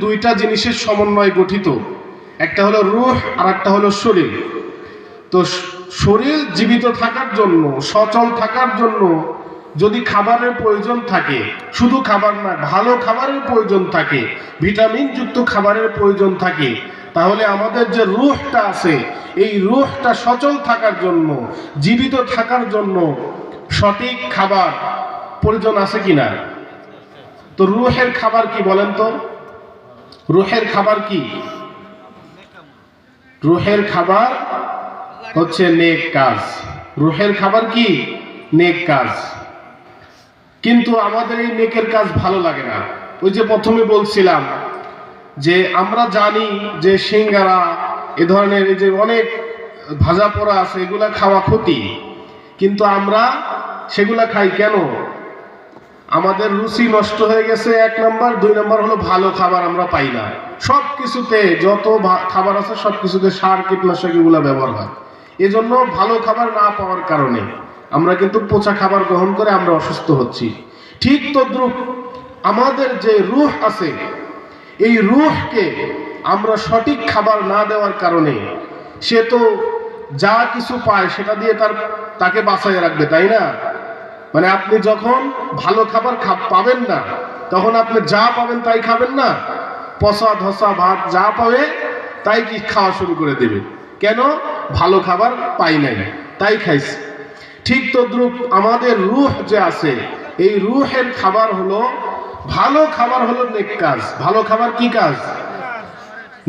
দুইটা জিনিসের সমন্বয়ে গঠিত। একটা হলো রুহ আর একটা হলো শরীর। তো শরীর জীবিত থাকার জন্য, সচল থাকার জন্য যদি খাবারের প্রয়োজন থাকে, শুধু খাবার না ভালো খাবারের প্রয়োজন থাকে, ভিটামিনযুক্ত খাবারের প্রয়োজন থাকে, তাহলে আমাদের যে রুহটা আছে, এই রুহটা সচল থাকার জন্য, জীবিত থাকার জন্য সঠিক খাবার প্রয়োজন আছে কিনা? তো রুহের খাবার কি বলেন তো? রুহের খাবার কি? রুহের খাবার হচ্ছে নেক কাজ। রুহের খাবার কি? নেক কাজ। কিন্তু আমাদের এই নেকের কাজ ভালো লাগে না। ওই যে প্রথমে বলছিলাম যে আমরা জানি যে সিঙ্গারা, এ ধরনের যে অনেক ভাজা পোড়া আছে, এগুলা খাওয়া ক্ষতি। কিন্তু আমরা সেগুলা খাই কেন? আমাদের রুচি নষ্ট হয়ে গেছে, এক নম্বর। দুই নম্বর হলো ভালো খাবার আমরা পাই না। সব কিছুতে যত খাবার আছে সব কিছুতে সার, কীটনাশক এগুলো ব্যবহার হয়। এজন্য ভালো খাবার না পাওয়ার কারণে আমরা কিন্তু পচা খাবার গ্রহণ করে আমরা অসুস্থ হচ্ছি। ঠিক তদ্রুপ আমাদের যে রুহ আছে, এই রুহকে আমরা সঠিক খাবার না দেওয়ার কারণে সে তো যা কিছু পায় সেটা দিয়ে তার তাকে বাঁচাই রাখবে, তাই না? মানে আপনি যখন ভালো খাবার পাবেন না, তখন আপনি যা পাবেন তাই খাবেন না? পচা, ধসা, ভাত যা পাবে তাই কি খাওয়া শুরু করে দেবে। কেন? ভালো খাবার পাই নাই, তাই খাইছে। ঠিক তদ্রুপ আমাদের রুহ যে আছে, এই রুহের খাবার হলো, ভালো খাবার হলো নেক কাজ। ভালো খাবার কি কাজ?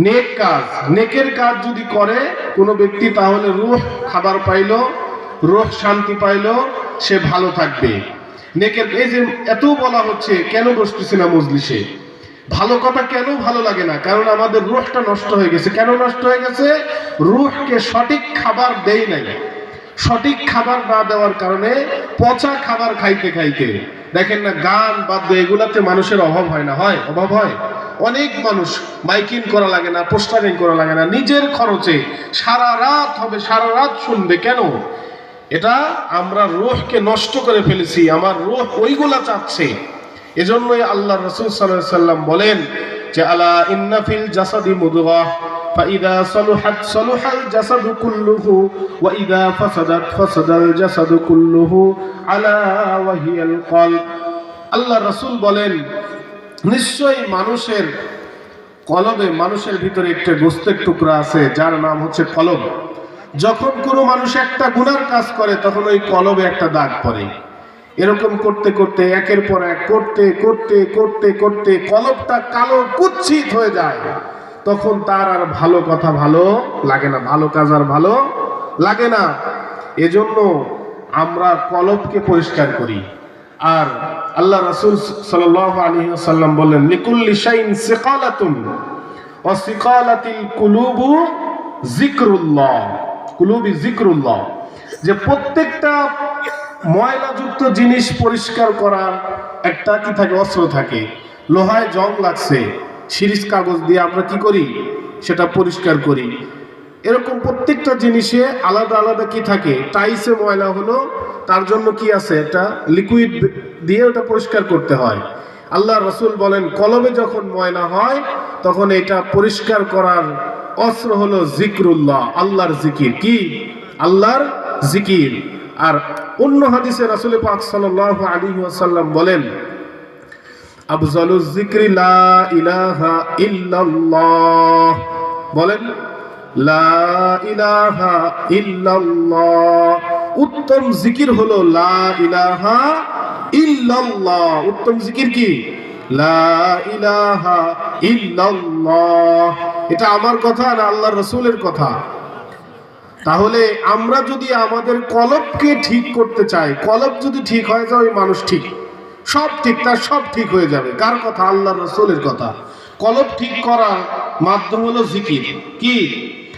নেক কাজ। নেকের কাজ যদি করে কোনো ব্যক্তি, তাহলে রুহ খাবার পাইল, রুহ শান্তি পাইলো সে ভালো থাকবে। নেকের এই যে এত বলা হচ্ছে, কেন বসতেছি না মজলিসে? ভালো কথা কেন ভালো লাগে না? কারণ আমাদের রুহটা নষ্ট হয়ে গেছে। কেন নষ্ট হয়ে গেছে? রুহকে সঠিক খাবার দেই নাই। সঠিক খাবার না দেওয়ার কারণে পচা খাবার খাইতে খাইতে, দেখেন না, গান, বাদ্য, এগুলাতে মানুষের অভাব হয় না। হয়, অভাব হয়? অনেক মানুষ মাইকিং করা লাগে না, পোস্টারিং করা লাগে না। নিজের খরচে সারা রাত হবে, সারা রাত শুনবে কেন? এটা আমরা রোহকে নষ্ট করে ফেলেছি আমার রোহ ওইগুলা চাচ্ছে এজন্যই আল্লাহ রসুল সাল্লাহ সাল্লাম বলেন যে আলা ইন্নাফিল জাসাদি মুদগাহ فإذا صلحت صلح الجسد كله وإذا فسدت فسد الجسد كله على وهي القلب আল্লাহ রসুল বলেন নিশ্চয়ই মানুষের কলবে মানুষের ভিতরে একটা গোস্তের টুকরা আছে যার নাম হচ্ছে কলব যখন কোনো মানুষ একটা গুনার কাজ করে, তখন ওই কলবে একটা দাগ পড়ে। এরকম করতে করতে, একের পর এক করতে করতে করতে করতে কলবটা কালো কুচ্ছিত হয়ে যায়। তখন তার আর ভালো কথা ভালো লাগে না, ভালো কাজ আর ভালো লাগে না। এজন্য আমরা কলবকে পরিষ্কার করি। আর আল্লাহ রাসূল সাল্লাল্লাহু আলাইহি ওয়াসাল্লাম বললেন, লিকুল্লি শাইইন সিকালাতুন ওয়া সিকালাতিল কুলুবু যিকরুল্লাহ। কুলুবি যিকরুল্লাহ, যে প্রত্যেকটা ময়লাযুক্ত জিনিস পরিষ্কার করার একটা কি থাকে, অস্ত্র থাকে। লোহায় জং লাগছে, সিরিজ কাগজ দিয়ে আমরা কি করি? সেটা পরিষ্কার করি। এরকম প্রত্যেকটা জিনিসে আলাদা আলাদা কি থাকে? টাইসে ময়লা হলো, তার জন্য কি আছে? এটা লিকুইড দিয়ে ওটা পরিষ্কার করতে হয়। আল্লাহ রসুল বলেন, কলমে যখন ময়লা হয়, তখন এটা পরিষ্কার করার অস্ত্র হলো জিক্রুল্লাহ, আল্লাহর জিকির। কি? আল্লাহর জিকির। আর অন্য হাদিসে রাসুল পাক সাল্লাল্লাহু আলাইহি ওয়াসাল্লাম বলেন, আফজালুজ যিকরি লা ইলাহা ইল্লাল্লাহ। বলেন, লা ইলাহা ইল্লাল্লাহ। উত্তম জিকির হলো লা ইলাহা ইল্লাল্লাহ। উত্তম জিকির কি? এটা আমার কথা না আল্লাহর রসুলের কথা। তাহলে আমরা যদি আমাদের কলবকে ঠিক করতে চাই, কলব যদি ঠিক হয়ে যায়, ওই মানুষ ঠিক। সব ঠিক, তার সব ঠিক হয়ে যাবে। কার কথা? আল্লাহ রসুলের কথা। কলব ঠিক করার মাধ্যম হলো জিকির। কি?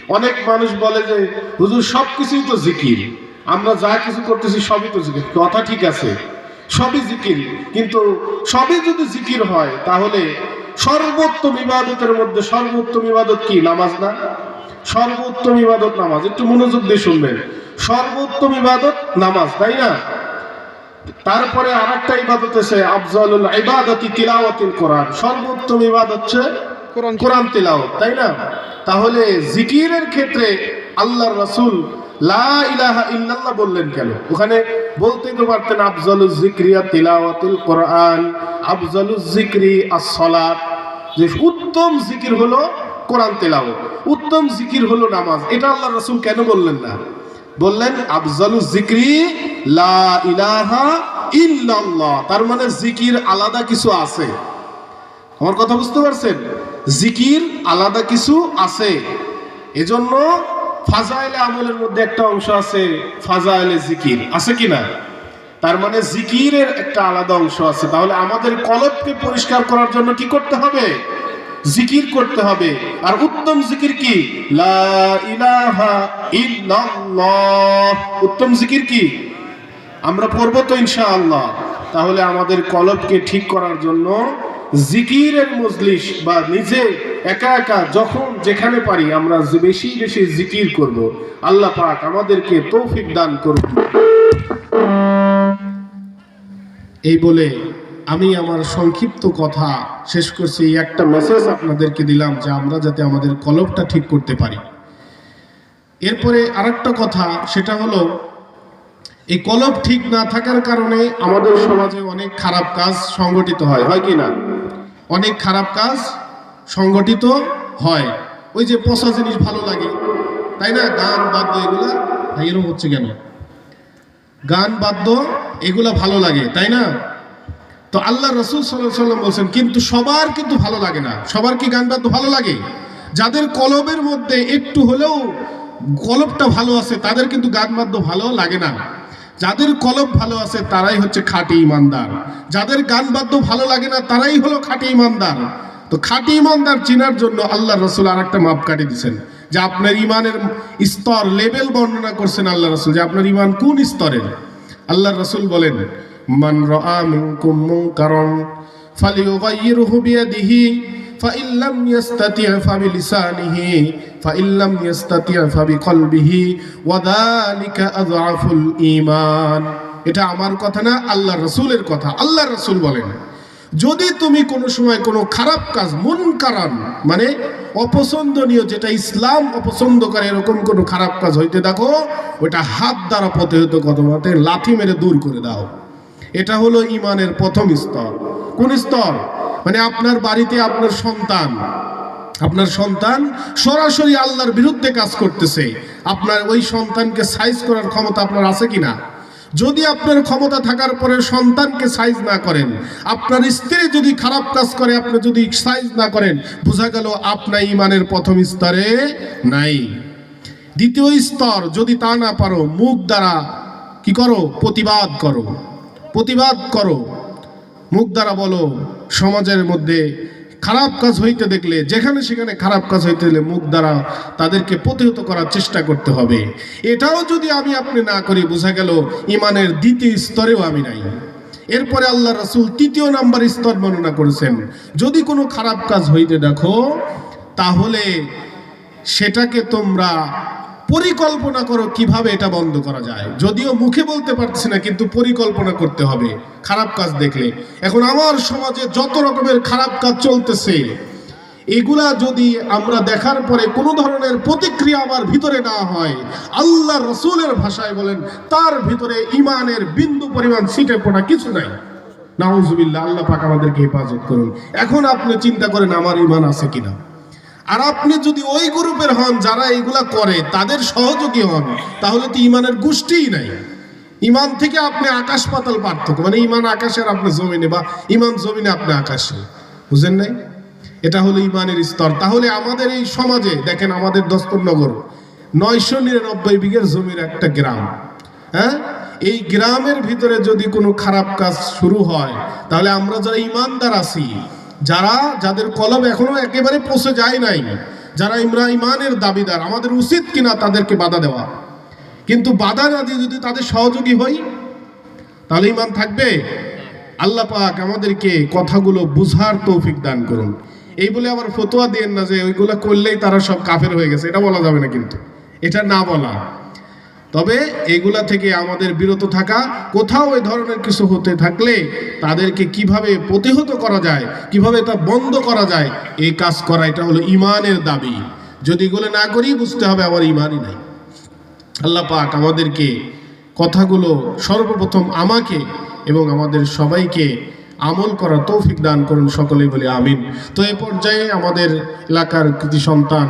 অনেক মানুষ বলে যে, হুজুর সব কিছুই তো জিকির। আমরা যা কিছু করতেছি, সবই তো জিকির। কথা ঠিক আছে। সবই জিকির। কিন্তু সবই যদি জিকির হয় তাহলে সর্বোত্তম ইবাদতের মধ্যে সর্বোত্তম ইবাদত কি? নামাজ না? সর্বোত্তম ইবাদত নামাজ। একটু মনোযোগ দিয়ে শুনবেন। সর্বোত্তম ইবাদত নামাজ তাই না? তারপরে আর একটা ইবাদত আছে আফজালুল ইবাদতি তিলাওয়াতিল কোরআন। সর্বোত্তম ইবাদত হচ্ছে কোরআন কোরআন তিলাওয়াত তাই না? তাহলে জিকিরের ক্ষেত্রে আল্লাহর রাসূল লা ইলাহা ইল্লাল্লাহ বললেন কেন? ওখানে বলতে তো কোরআন যে উত্তম জিকির হলো কোরআন তেলাওয়াত, উত্তম জিকির হলো নামাজ। এটা আল্লাহ রাসূল কেন বললেন না? বললেন আফজালুজ জিকরি লা ইলাহা ইল্লাল্লাহ। তার মানে জিকির আলাদা কিছু আছে। আমার কথা বুঝতে পারছেন? জিকির আলাদা কিছু আছে। এজন্য ফাজাইলে আমলের মধ্যে একটা অংশ আছে ফাজাইলে জিকির। আছে কি না? তার মানে জিকিরের একটা আলাদা অংশ আছে। তাহলে আমাদের কলবকে পরিষ্কার করার জন্য কি করতে হবে? জিকির করতে হবে। আর উত্তম জিকির কি? লা ইলাহা ইল্লাল্লাহ। উত্তম জিকির কি? আমরা পড়ব তো ইনশাআল্লাহ। তাহলে আমাদের কলবকে ঠিক করার জন্য জিকিরের মজলিস বা নিজে একা একা যখন যেখানে পারি আমরা বেশি বেশি জিকির করব। আল্লাহ পাক আমাদেরকে তৌফিক দান করুন। এই বলে আমি আমার সংক্ষিপ্ত কথা শেষ করছি। একটা মেসেজ আপনাদেরকে দিলাম যে আমরা যাতে আমাদের কলবটা ঠিক করতে পারি। এরপরে আরেকটা কথা, সেটা হলো, এই কলব ঠিক না থাকার কারণে আমাদের সমাজে অনেক খারাপ কাজ সংগঠিত হয় হয় কি না? অনেক খারাপ কাজ সংগঠিত হয়। ওই যে পচা জিনিস ভালো লাগে, তাই না? গান, বাদ্য এগুলা এরকম হচ্ছে কেন? গান, বাদ্য এগুলা ভালো লাগে, তাই না? তো আল্লাহ রসুল সাল্লাহ সাল্লাম বলছেন, কিন্তু সবার কিন্তু ভালো লাগে না। সবার কি গান, বাদ্য ভালো লাগে? যাদের কলবের মধ্যে একটু হলেও কলবটা ভালো আছে, তাদের কিন্তু গান, বাদ্য ভালো লাগে না। যাদের কলব ভালো আছে তারাই হচ্ছে খাঁটি ইমানদার। যাদের গান বাদ্য ভালো লাগে না তারাই হলো খাঁটি ইমানদার। তো খাঁটি ইমানদার চিনার জন্য আল্লাহ রসুল আর একটা মাপ কাটি দিচ্ছেন যে আপনার ইমানের স্তর লেভেল বর্ণনা করছেন আল্লাহ রসুল, যে আপনার ইমান কোন স্তরের? আল্লাহ রসুল বলেন, মান রাআ মিনকুম মুনকারান ফালিয়ুগাইয়িরহু বিয়াদিহি ফাইল্লাম ইয়াস্তাতিয়া ফাবি লিসানিহি ফাইল্লাম ইয়াস্তাতিয়া ফাবি কলবিহি ওয়াদালিকা আযআফুল ঈমান এটা আমার কথা না আল্লাহ রসুলের কথা। আল্লাহ রসুল বলেন, যদি তুমি কোনো সময় কোনো খারাপ কাজ মন কারণ মানে অপছন্দনীয়, যেটা ইসলাম অপছন্দ করে, এরকম কোনো খারাপ কাজ হইতে দেখো, ওটা হাত দ্বারা প্রতিহত কদমাতে লাথি মেরে দূর করে দাও। এটা হলো ইমানের প্রথম স্তর। কোন স্তর? মানে আপনার বাড়িতে আপনার সন্তান আপনার সন্তান সরাসরি আল্লাহর বিরুদ্ধে কাজ করতেছে। আপনার ওই সন্তানকে সাইজ করার ক্ষমতা আপনার আছে কিনা? যদি আপনার ক্ষমতা থাকার পরে সন্তানকে সাইজ না করেন, আপনার স্ত্রী যদি খারাপ কাজ করে, আপনি যদি সাইজ না করেন, বোঝা গেল আপনার ইমানের প্রথম স্তরে নাই। দ্বিতীয় স্তর, যদি তা না পারো, মুখ দ্বারা কি করো? প্রতিবাদ করো। প্রতিবাদ করো। মুখ দ্বারা বলো, সমাজের মধ্যে খারাপ কাজ হইতে দেখলে, যেখানে সেখানে খারাপ কাজ হইতে দেখলে মুখ দ্বারা তাদেরকে প্রতিহত করার চেষ্টা করতে হবে। এটাও যদি আমি আপনি না করি, বোঝা গেল ইমানের দ্বিতীয় স্তরেও আমি নাই। এরপরে আল্লাহ রাসূল তৃতীয় নাম্বার স্তর বর্ণনা করেছেন, যদি কোনো খারাপ কাজ হইতে দেখো, তাহলে সেটাকে তোমরা পরিকল্পনা করো কীভাবে এটা বন্ধ করা যায়। যদিও মুখে বলতে পারছি না, কিন্তু পরিকল্পনা করতে হবে। খারাপ কাজ দেখলে। এখন আমার সমাজে যত রকমের খারাপ কাজ চলতেছে, এগুলা যদি আমরা দেখার পরে কোনো ধরনের প্রতিক্রিয়া আমার ভিতরে না হয়, আল্লাহ রসুলের ভাষায় বলেন, তার ভিতরে ইমানের বিন্দু পরিমাণ ছিটে পড়া কিছু নাই। নাউজুবিল্লাহ, আল্লাহ পাক আমাদেরকে হেফাজত করুন। এখন আপনি চিন্তা করেন, আমার ইমান আছে কিনা? আর আপনি যদি ওই গ্রুপের হন যারা এইগুলা করে, তাদের সহযোগী হন, তাহলে তো ইমানের গোষ্ঠীই নাই। ইমান থেকে আপনি আকাশ পাতাল পার্থক্য মানে ইমান আকাশের আপনি জমিনে বা ইমান জমিনে আপনি আকাশে। বুঝেন নাই? এটা হলো ইমানের স্তর। তাহলে আমাদের এই সমাজে, দেখেন আমাদের দস্তরনগর নয়শো নিরানব্বই বিঘের জমির একটা গ্রাম। হ্যাঁ? এই গ্রামের ভিতরে যদি কোনো খারাপ কাজ শুরু হয়, তাহলে আমরা যারা ইমানদার আছি যারা, যাদের কলম এখনও একেবারে পৌঁছে যায় নাই, যারা ইমরা ইমানের দাবিদার, আমাদের উচিত কিনা তাদেরকে বাধা দেওয়া। কিন্তু বাধা না দিয়ে যদি তাদের সহযোগী হই, তাহলে ইমান থাকবে? আল্লাহ পাক আমাদেরকে কথাগুলো বুঝার তৌফিক দান করুন। এই বলে আবার ফতোয়া দিয়েন না যে ওইগুলো করলেই তারা সব কাফের হয়ে গেছে, এটা বলা যাবে না কিন্তু। এটা না বলা। তবে এগুলা থেকে আমাদের বিরত থাকা, কোথাও এ ধরনের কিছু হতে থাকলে তাদেরকে কীভাবে প্রতিহত করা যায়, কীভাবে তা বন্ধ করা যায় এই কাজ করা এটা হলো ইমানের দাবি। যদি এগুলো না করি, বুঝতে হবে আমার ইমানই নাই। আল্লাহ পাক আমাদেরকে কথাগুলো সর্বপ্রথম আমাকে এবং আমাদের সবাইকে আমল করা তৌফিক দান করুন সকলেই বলে আমিন। তো এ পর্যায়ে আমাদের এলাকার কৃতি সন্তান